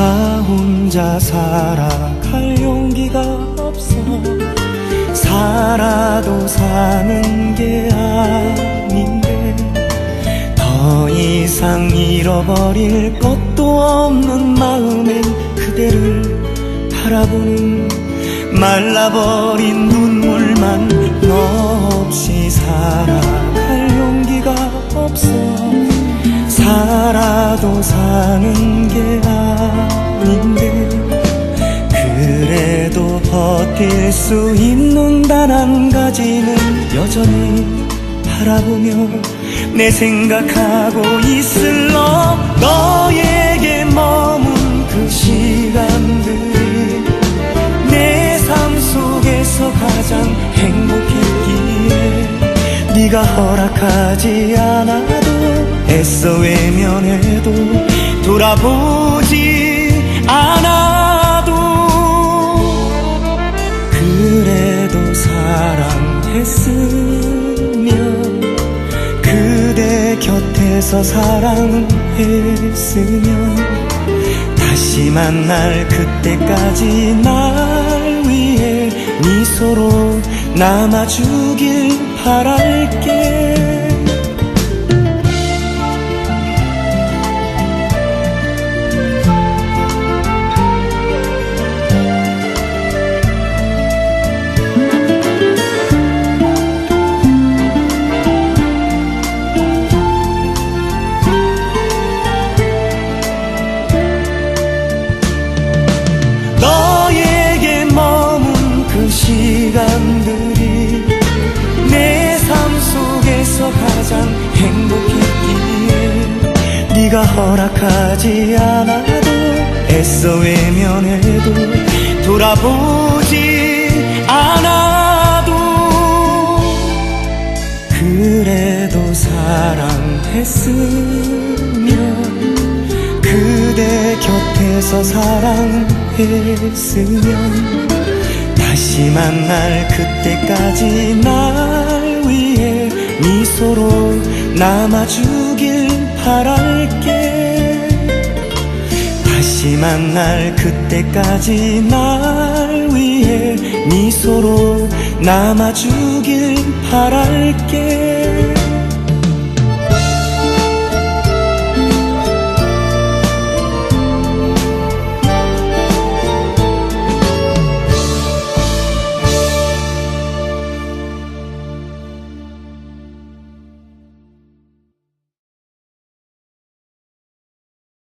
혼자 살아갈 용기가 없어. 살아도 사는 게 아닌데 더 이상 잃어버릴 것도 없는 마음엔 그대를 바라보는 말라버린 눈물만 너 없이 살아갈 용기가 없어. 살아도 사는 게 아닌데 그래도 버틸 수 있는 단 한 가지는 여전히 바라보며 내 생각하고 있을 너 너에게 머문 그 시간들이 내삶 속에서 가장 행복했기에 네가 허락하지 않아도 애써 외면해도 돌아보지 사랑했으면 그대 곁에서 사랑했으면 다시 만날 그때까지 날 위해 미소로 남아주길 바랄게 시간들이 내 삶 속에서 가장 행복했기에 네가 허락하지 않아도 애써 외면해도 돌아보지 않아도 그래도 사랑했으면 그대 곁에서 사랑했으면 다시 만날 그때까지 날 위해 미소로 남아주길 바랄게. 다시 만날 그때까지 날 위해 미소로 남아주길 바랄게